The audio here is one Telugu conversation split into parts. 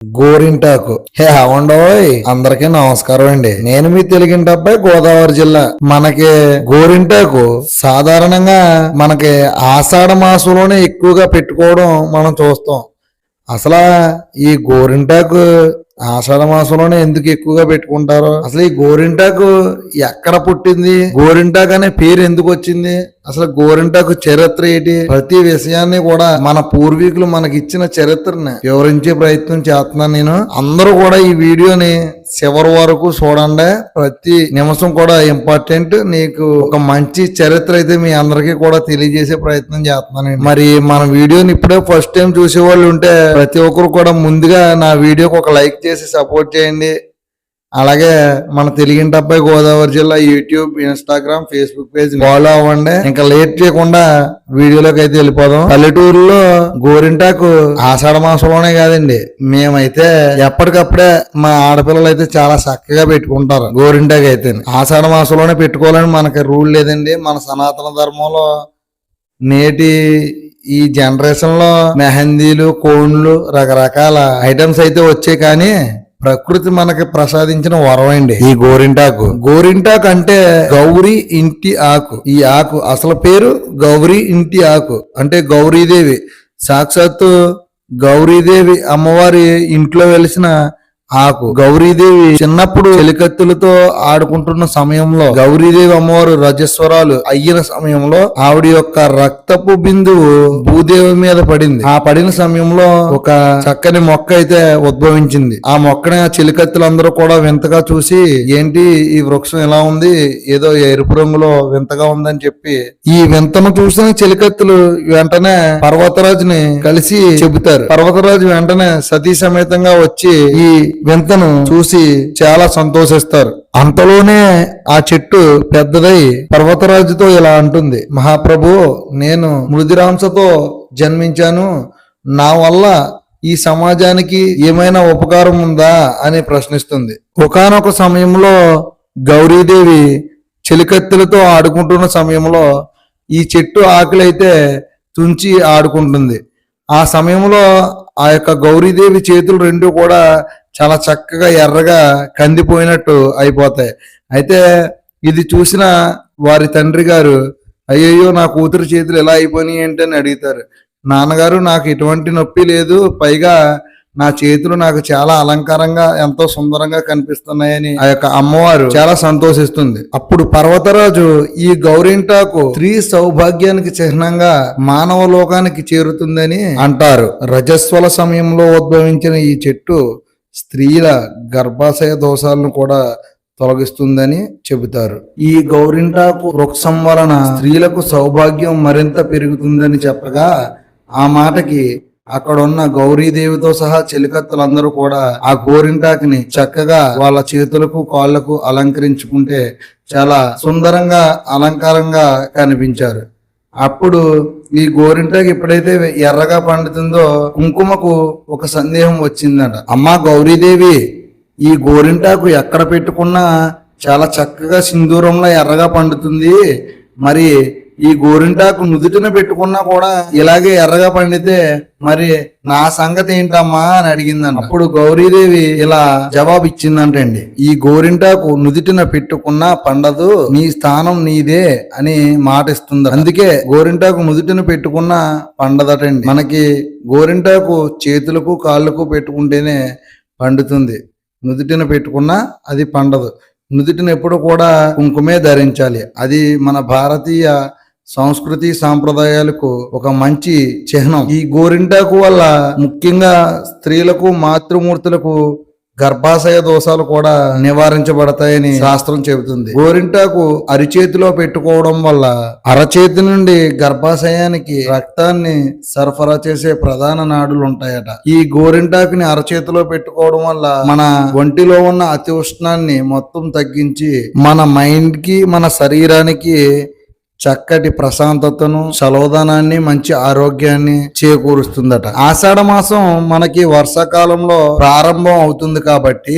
గోరింటాకు. హే అవండోయ్ అందరికీ నమస్కారం అండి. నేను మీ తెలుగింటి అబ్బాయి గోదావరి జిల్లా. మనకి గోరింటాకు సాధారణంగా మనకి ఆషాఢ మాసంలోనే ఎక్కువగా పెట్టుకోవడం మనం చూస్తాం. అసలు ఈ గోరింటాకు ఆషాఢ మాసంలోనే ఎందుకు ఎక్కువగా పెట్టుకుంటారు? అసలు ఈ గోరింటాకు ఎక్కడ పుట్టింది? గోరింటాకు అనే పేరు ఎందుకు వచ్చింది? అసలు గోరింటాకు చరిత్ర ఏంటి? ప్రతి విషయాన్ని కూడా మన పూర్వీకులు మనకి ఇచ్చిన చరిత్రని. వివరించే ప్రయత్నం చేస్తున్నాను నేను. అందరూ కూడా ఈ వీడియోని చివరి వరకు చూడండి. ప్రతి నిమిషం కూడా ఇంపార్టెంట్ నీకు ఒక మంచి చరిత్ర అయితే మీ అందరికీ కూడా తెలియజేసే ప్రయత్నం చేస్తున్నాను మరి మన వీడియోని ఇప్పుడే ఫస్ట్ టైం చూసే వాళ్ళు ఉంటే ప్రతి ఒక్కరు కూడా ముందుగా నా వీడియోకి ఒక లైక్ చేసి సపోర్ట్ చేయండి. అలాగే మన తెలుగింటి అబ్బాయి గోదావరి జిల్లా YouTube Instagram Facebook page follow అవ్వండి. ఇంకా లేట్ చేయకుండా వీడియోలోకి అయితే వెళ్ళిపోదాం. పల్లెటూరులో గోరింటాకు ఆషాఢ మాసంలోనే కాదండి. మేమైతే ఎప్పటికప్పుడే మా ఆడపిల్లలు అయితే చాలా చక్కగా పెట్టుకుంటారు గోరింటాకు అయితే. ఆషాఢ మాసంలోనే పెట్టుకోవాలని మనకి రూల్ లేదండి. మన సనాతన ధర్మంలో నేటి ఈ జనరేషన్లో మెహందీలు కోన్లు రకరకాల ఐటమ్స్ అయితే వచ్చాయి కానీ ప్రకృతి మనకి ప్రసాదించిన వరం అండి ఈ గోరింటాకు. గోరింటాకు అంటే గౌరీ ఇంటి ఆకు. ఈ ఆకు అసలు పేరు గౌరీ ఇంటి ఆకు. అంటే గౌరీదేవి. సాక్షాత్తు గౌరీదేవి అమ్మవారి ఇంట్లో వెలిసిన ఆకు. గౌరీదేవి చిన్నప్పుడు చెలికత్తులతో ఆడుకుంటున్న సమయంలో గౌరీదేవి అమ్మవారు రజస్వరాలు అయిన సమయంలో ఆవిడ యొక్క రక్తపు బిందువు భూదేవి మీద పడింది. ఆ పడిన సమయంలో ఒక చక్కని మొక్క అయితే ఉద్భవించింది. ఆ మొక్కని ఆ చెలికత్తులందరూ కూడా వింతగా చూసి ఏంటి ఈ వృక్షం ఎలా ఉంది? ఏదో ఎరుపు రంగులో వింతగా ఉందని చెప్పి. ఈ వింతను చూసిన చెలికత్తులు వెంటనే పర్వతరాజుని కలిసి చెబుతారు. పర్వతరాజు వెంటనే సతీ సమేతంగా వచ్చి ఈ వింతను చూసి చాలా సంతోషిస్తారు. అంతలోనే ఆ చెట్టు పెద్దదై పర్వతరాజుతో ఇలా అంటుంది. మహాప్రభు నేను మృదిరాంశతో జన్మించాను. నా వల్ల ఈ సమాజానికి ఏమైనా ఉపకారం ఉందా? అని ప్రశ్నిస్తుంది. ఒకానొక సమయంలో గౌరీదేవి చెలికత్తెలతో ఆడుకుంటున్న సమయంలో ఈ చెట్టు ఆకులైతే తుంచి ఆడుకుంటుంది. ఆ సమయంలో ఆ యొక్క గౌరీదేవి చేతులు రెండు కూడా చాలా చక్కగా ఎర్రగా కందిపోయినట్టు అయిపోతాయి. అయితే ఇది చూసిన వారి తండ్రి గారు అయ్యయ్యో నా కూతురు చేతులు ఎలా అయిపోయినాయి ఏంటి అని అడుగుతారు. నాన్నగారు నాకు ఎటువంటి నొప్పి లేదు పైగా నా చేతులు నాకు చాలా అలంకారంగా ఎంతో సుందరంగా కనిపిస్తున్నాయని ఆ యొక్క అమ్మవారు చాలా సంతోషిస్తుంది. అప్పుడు పర్వతరాజు ఈ గౌరింటాకు స్త్రీ సౌభాగ్యానికి చిహ్నంగా మానవ లోకానికి చేరుతుందని అంటారు. రజస్వల సమయంలో ఉద్భవించిన ఈ చెట్టు స్త్రీల గర్భాశయ దోషాలను కూడా తొలగిస్తుందని చెబుతారు. ఈ గౌరింటాకు వృక్షం వలన స్త్రీలకు సౌభాగ్యం మరింత పెరుగుతుందని చెప్పగా ఆ మాటకి అక్కడ ఉన్న గౌరీదేవితో సహా చెలికత్తలందరూ కూడా ఆ గోరింటాకుని చక్కగా వాళ్ళ చేతులకు కాళ్ళకు అలంకరించుకుంటే చాలా సుందరంగా అలంకారంగా కనిపించారు. అప్పుడు ఈ గోరింటాకు ఎప్పుడైతే ఎర్రగా పండుతుందో కుంకుమకు ఒక సందేహం వచ్చిందట. అమ్మా గౌరీదేవి ఈ గోరింటాకు ఎక్కడ పెట్టుకున్నా చాలా చక్కగా సింధూరంలో ఎర్రగా పండుతుంది. మరి ఈ గోరింటాకు నుదుటిన పెట్టుకున్నా కూడా ఇలాగే ఎర్రగా పండితే మరి నా సంగతి ఏంటమ్మా అని అడిగిందంట. అప్పుడు గౌరీదేవి ఇలా జవాబు ఇచ్చిందంటండి ఈ గోరింటాకు నుదుటిన పెట్టుకున్నా పండదు నీ స్థానం నీదే అని మాట ఇస్తుంది అందుకే గోరింటాకు నుదుటిన పెట్టుకున్నా పండదటండి. మనకి గోరింటాకు చేతులకు కాళ్ళకు పెట్టుకుంటేనే పండుతుంది. నుదుటిన పెట్టుకున్నా అది పండదు. నుదుటిన ఎప్పుడు కూడా కుంకుమే ధరించాలి. అది మన భారతీయ సంస్కృతి సాంప్రదాయాలకు ఒక మంచి చిహ్నం. ఈ గోరింటాకు వల్ల ముఖ్యంగా స్త్రీలకు మాతృమూర్తులకు గర్భాశయ దోషాలు కూడా నివారించబడతాయని శాస్త్రం చెబుతుంది. గోరింటాకు అరిచేతిలో పెట్టుకోవడం వల్ల అరచేతి నుండి గర్భాశయానికి రక్తాన్ని సరఫరా చేసే ప్రధాన నాడులు ఉంటాయట ఈ గోరింటాకుని అరచేతిలో పెట్టుకోవడం వల్ల మన ఒంటిలో ఉన్న అతి ఉష్ణాన్ని మొత్తం తగ్గించి మన మైండ్కి మన శరీరానికి చక్కటి ప్రశాంతతను చలవదనాన్ని మంచి ఆరోగ్యాన్ని చేకూరుస్తుందట. ఆషాఢ మాసం మనకి వర్షాకాలంలో ప్రారంభం అవుతుంది కాబట్టి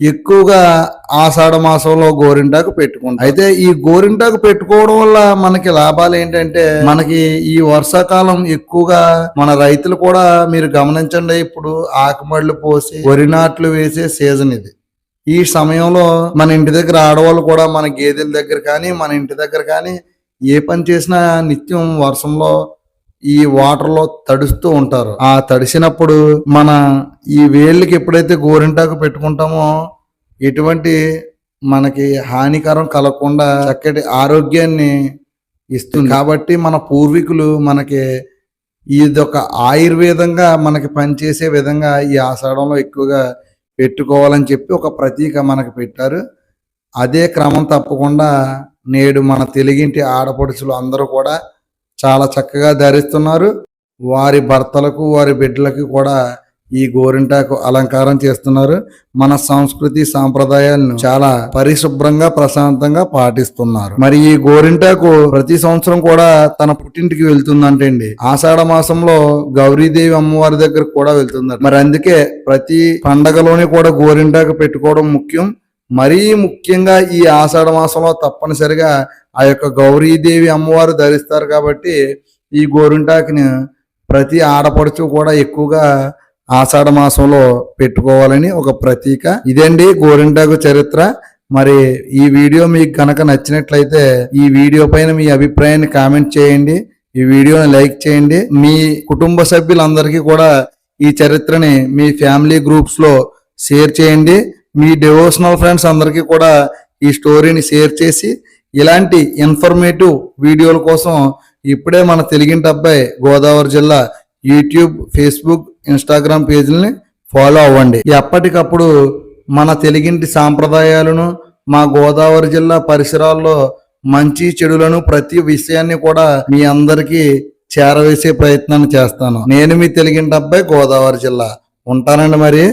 ఎక్కువగా ఆషాఢ మాసంలో గోరింటాకు పెట్టుకుంటాం. అయితే ఈ గోరింటాకు పెట్టుకోవడం వల్ల మనకి లాభాలు ఏంటంటే మనకి ఈ వర్షాకాలం ఎక్కువగా మన రైతులు కూడా మీరు గమనించండి ఇప్పుడు ఆకుమళ్ళు పోసి వరి నాట్లు వేసే సీజన్ ఇది. ఈ సమయంలో మన ఇంటి దగ్గర ఆడవాళ్ళు కూడా మన గేదెల దగ్గర కానీ మన ఇంటి దగ్గర కానీ ఏ పని చేసినా నిత్యం వర్షంలో ఈ వాటర్లో తడుస్తూ ఉంటారు. ఆ తడిసినప్పుడు మన ఈ వేళ్ళకి ఎప్పుడైతే గోరింటాకు పెట్టుకుంటామో ఎటువంటి మనకి హానికరం కలగకుండా చక్కటి ఆరోగ్యాన్ని ఇస్తుంది. కాబట్టి మన పూర్వీకులు మనకి ఇదొక ఆయుర్వేదంగా మనకి పనిచేసే విధంగా ఈ ఆషాఢంలో ఎక్కువగా పెట్టుకోవాలని చెప్పి ఒక ప్రతీక మనకి పెట్టారు. అదే క్రమం తప్పకుండా నేడు మన తెలుగింటి ఆడపడుచులు అందరూ కూడా చాలా చక్కగా ధరిస్తున్నారు. వారి భర్తలకు వారి బిడ్డలకు కూడా ఈ గోరింటాకు అలంకారం చేస్తున్నారు. మన సంస్కృతి సాంప్రదాయాలను చాలా పరిశుభ్రంగా ప్రశాంతంగా పాటిస్తున్నారు. మరి ఈ గోరింటాకు ప్రతి సంవత్సరం కూడా తన పుట్టింటికి వెళ్తుందంటండి ఆషాఢ మాసంలో గౌరీదేవి అమ్మవారి దగ్గర కూడా వెళ్తున్నారు మరి అందుకే ప్రతి పండగలోనే కూడా గోరింటాకు పెట్టుకోవడం ముఖ్యం. మరీ ముఖ్యంగా ఈ ఆషాఢ మాసంలో తప్పనిసరిగా ఆ యొక్క గౌరీదేవి అమ్మవారు ధరిస్తారు కాబట్టి ఈ గోరింటాకుని ప్రతి ఆడపడుచు కూడా ఎక్కువగా ఆషాఢ మాసంలో పెట్టుకోవాలని ఒక ప్రతీక. ఇదండి గోరింటాకు చరిత్ర. మరి ఈ వీడియో మీకు కనుక నచ్చినట్లయితే ఈ వీడియో పైన మీ అభిప్రాయాన్ని కామెంట్ చేయండి. ఈ వీడియోని లైక్ చేయండి. మీ కుటుంబ సభ్యులందరికీ కూడా ఈ చరిత్రని మీ ఫ్యామిలీ గ్రూప్స్లో షేర్ చేయండి. మీ డివోషనల్ ఫ్రెండ్స్ అందరికీ కూడా ఈ స్టోరీని షేర్ చేసి ఇలాంటి ఇన్ఫర్మేటివ్ వీడియోల కోసం ఇప్పుడే మన తెలుగింటి అబ్బాయి గోదావరి జిల్లా యూట్యూబ్ ఫేస్బుక్ ఇన్స్టాగ్రామ్ పేజీలని ఫాలో అవ్వండి. ఎప్పటికప్పుడు మన తెలుగింటి సాంప్రదాయాలను మా గోదావరి జిల్లా పరిసరాల్లో మంచి చెడులను ప్రతి విషయాన్ని కూడా మీ అందరికీ చేరవేసే ప్రయత్నాన్ని చేస్తాను. నేను మీ తెలుగింటి అబ్బాయి గోదావరి జిల్లా. ఉంటానండి మరి.